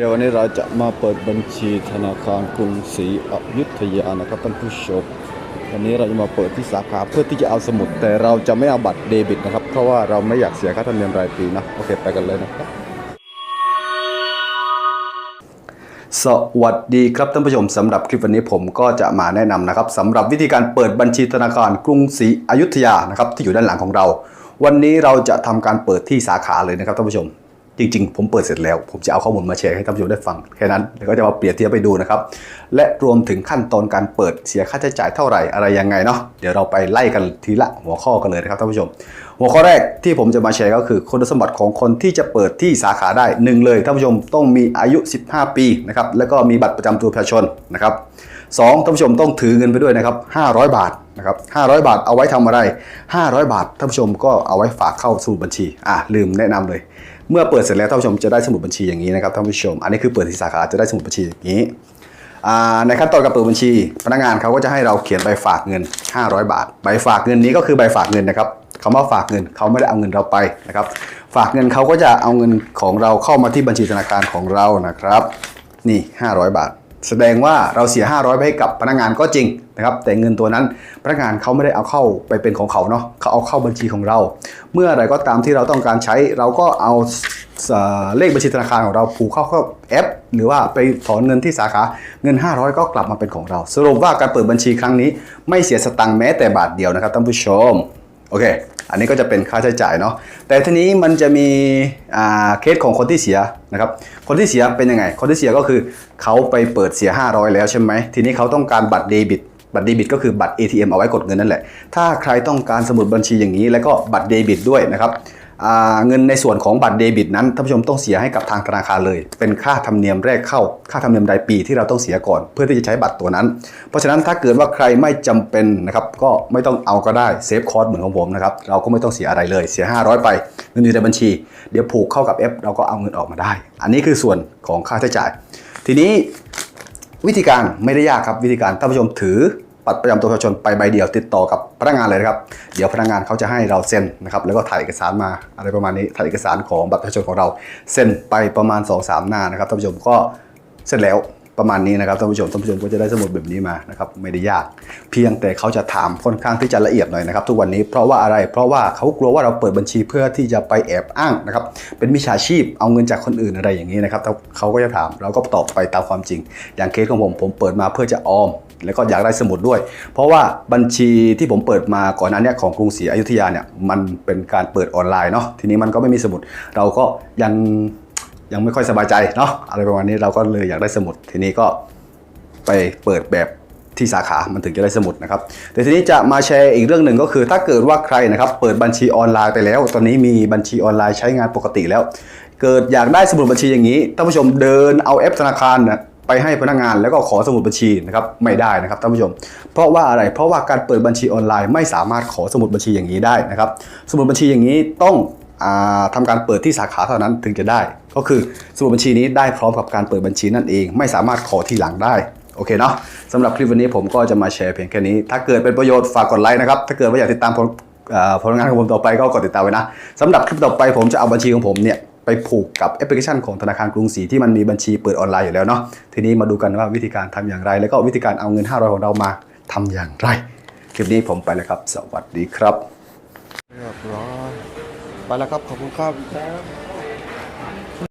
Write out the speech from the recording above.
เดี๋ยววันนี้เราจะมาเปิดบัญชีธนาคารกรุงศรีอยุธยานะครับท่านผู้ชมวันนี้เราจะมาเปิดที่สาขาเพื่อที่จะเอาสมุด แต่เราจะไม่เอาบัตรเดบิตนะครับ เพราะว่าเราไม่อยากเสียค่าธรรมเนียมรายปีนะโอเคไปกันเลยนะครับสวัสดีครับท่านผู้ชมสำหรับคลิปวันนี้ผมก็จะมาแนะนำนะครับสำหรับวิธีการเปิดบัญชีธนาคารกรุงศรีอยุธยานะครับที่อยู่ด้านหลังของเรา วันนี้เราจะทำการเปิดที่สาขาเลยนะครับท่านผู้ชม จริงๆ ผมเปิดเสร็จแล้ว ผมจะเอาข้อมูลมาแชร์ให้ท่านผู้ชมได้ฟังแค่นั้นแล้วก็จะมาเปรียบเทียบไปดูนะครับ และรวมถึงขั้นตอนการเปิดเสียค่าใช้จ่ายเท่าไหร่อะไรยังไงเนาะเดี๋ยวเราไปไล่กันทีละหัวข้อกันเลยนะครับท่านผู้ชม หัวข้อแรกที่ผมจะมาแชร์ก็คือคุณสมบัติของคนที่จะเปิดที่สาขาได้หนึ่งเลยท่านผู้ชมต้องมีอายุ 15 ปีนะครับแล้วก็มีบัตรประจำตัวประชาชนนะครับสองท่านผู้ชมต้องถือเงินไปด้วยนะครับ500 บาทนะครับ500 บาทเอาไว้ทำอะไร 500 บาทท่านผู้ชมก็เอาไว้ฝากเข้าสมุดบัญชีอะลืมแนะนำเลย เมื่อเปิดเสร็จแล้วท่านผู้ชมจะได้สมุดบัญชีอย่างนี้นะครับท่านผู้ชม อันนี้คือเปิดที่สาขาจะได้สมุดบัญชีอย่างนี้ในขั้นตอนการเปิดบัญชี พนักงานเขาก็จะให้เราเขียนใบฝากเงิน 500 บาท ใบฝากเงินนี้ก็คือใบฝากเงินนะครับคำว่าฝากเงินเขาไม่ได้เอาเงินเราไปนะครับ ฝากเงินเขาก็จะเอาเงินของเราเข้ามาที่บัญชีธนาคารของเรานะครับ นี่ 500 บาท แสดงว่าเราเสีย 500ไปให้กับพนักงานก็จริงนะครับ แต่เงินตัวนั้นพนักงานเขาไม่ได้เอาเข้าไปเป็นของเขาเนาะเขาเอาเข้าบัญชีของเรา เมื่อไรก็ตามที่เราต้องการใช้ เราก็เอาเอ่อเลขบัญชีธนาคารของเราผูกเข้าเข้าแอป หรือว่าไปถอนเงินที่สาขาเงิน 500 ก็กลับมาเป็นของเรา สรุปว่าการเปิดบัญชีครั้งนี้ ไม่เสียสตังค์แม้แต่บาทเดียวนะครับท่านผู้ชมโอเค อันนี้ก็จะเป็นค่าใช้จ่ายเนาะแต่ทีนี้มันจะมีเคสของคนที่เสียนะครับคนที่เสียเป็นยังไง คนที่เสียก็คือเขาไปเปิดเสีย 500 แล้วใช่ไหมทีนี้เขาต้องการบัตรเดบิตบัตรเดบิตก็คือบัตร ATM เอาไว้กดเงินนั่นแหละ ถ้าใครต้องการสมุดบัญชีอย่างนี้ แล้วก็บัตรเดบิตด้วยนะครับ เงินในส่วนของบัตรเดบิตนั้นท่านผู้ชมต้องเสียให้กับทางธนาคารเลย เป็นค่าธรรมเนียมแรกเข้า ค่าธรรมเนียมรายปีที่เราต้องเสียก่อนเพื่อที่จะใช้บัตรตัวนั้น เพราะฉะนั้นถ้าเกิดว่าใครไม่จำเป็นนะครับก็ไม่ต้องเอาก็ได้เซฟคอร์สเหมือนของผมนะครับเราก็ไม่ต้องเสียอะไรเลยเสีย 500 ไปเงินอยู่ในบัญชี เดี๋ยวผูกเข้ากับแอปเราก็เอาเงินออกมาได้ อันนี้คือส่วนของค่าใช้จ่าย ทีนี้วิธีการไม่ได้ยากครับวิธีการท่านผู้ชมถือ บัตรประจำตัวประชาชนไปใบเดียวติดต่อกับพนักงานเลยนะครับ เดี๋ยวพนักงานเขาจะให้เราเซ็นนะครับแล้วก็ถ่ายเอกสารมาอะไรประมาณนี้ถ่ายเอกสารของบัตรประชาชนของเราเซ็นไปประมาณ 2-3 หน้านะครับท่านผู้ชมก็เสร็จแล้วประมาณนี้นะครับท่านผู้ชมท่านผู้ชมก็จะได้สมุดแบบนี้มานะครับไม่ได้ยาก เพียงแต่เขาจะถามค่อนข้างที่จะละเอียดหน่อยนะครับทุกวันนี้เพราะว่าอะไรเพราะว่าเขากลัวว่าเราเปิดบัญชีเพื่อที่จะไปแอบอ้างนะครับเป็นมิจฉาชีพเอาเงินจากคนอื่นอะไรอย่างนี้นะครับเขาก็จะถามเราก็ตอบไปตามความจริง อย่างเคสของผมผมเปิดมาเพื่อจะออม แล้วก็อยากได้สมุดด้วย เพราะว่าบัญชีที่ผมเปิดมาก่อนหน้าเนี้ของกรุงศรีอยุธยาเนี่ยมันเป็นการเปิดออนไลน์เนาะทีนี้มันก็ไม่มีสมุด เราก็ยังยังไม่ค่อยสบายใจเนาะอะไรประมาณนี้เราก็เลยอยากได้สมุด ทีนี้ก็ไปเปิดแบบที่สาขา มันถึงจะได้สมุดนะครับ แต่ทีนี้จะมาแชร์อีกเรื่องหนึ่งก็คือ ถ้าเกิดว่าใครนะครับ เปิดบัญชีออนไลน์ไปแล้ว ตอนนี้มีบัญชีออนไลน์ใช้งานปกติแล้ว เกิดอยากได้สมุดบัญชีอย่างนี้ ท่านผู้ชมเดินเอาแอปธนาคารนะ ไปให้พนักงานแล้วก็ขอสมุดบัญชีนะครับไม่ได้นะครับท่านผู้ชม เพราะว่าอะไรเพราะว่าการเปิดบัญชีออนไลน์ไม่สามารถขอสมุดบัญชีอย่างนี้ได้นะครับสมุดบัญชีอย่างนี้ต้องอาทำการเปิดที่สาขาเท่านั้นถึงจะได้ ก็คือสมุดบัญชีนี้ได้พร้อมกับการเปิดบัญชีนั่นเอง ไม่สามารถขอทีหลังได้โอเคเนาะสำหรับคลิปวันนี้ผมก็จะมาแชร์เพียงแค่นี้ ถ้าเกิดเป็นประโยชน์ฝากกดไลค์นะครับถ้าเกิดว่าอยากติดตามผลผลงานของผมต่อไปก็กดติดตามไว้นะสำหรับคลิปต่อไปผมจะเอาบัญชีของผมเนี่ย ไปผูกกับแอปพลิเคชันของธนาคารกรุงศรีที่มันมีบัญชีเปิดออนไลน์อยู่แล้วเนาะทีนี้มาดูกันว่าวิธีการทำอย่างไร แล้วก็วิธีการเอาเงิน 500 ของเรามาทำอย่างไรคลิปนี้ผมไปแล้วครับ สวัสดีครับเรียบร้อยไปแล้วครับขอบคุณครับ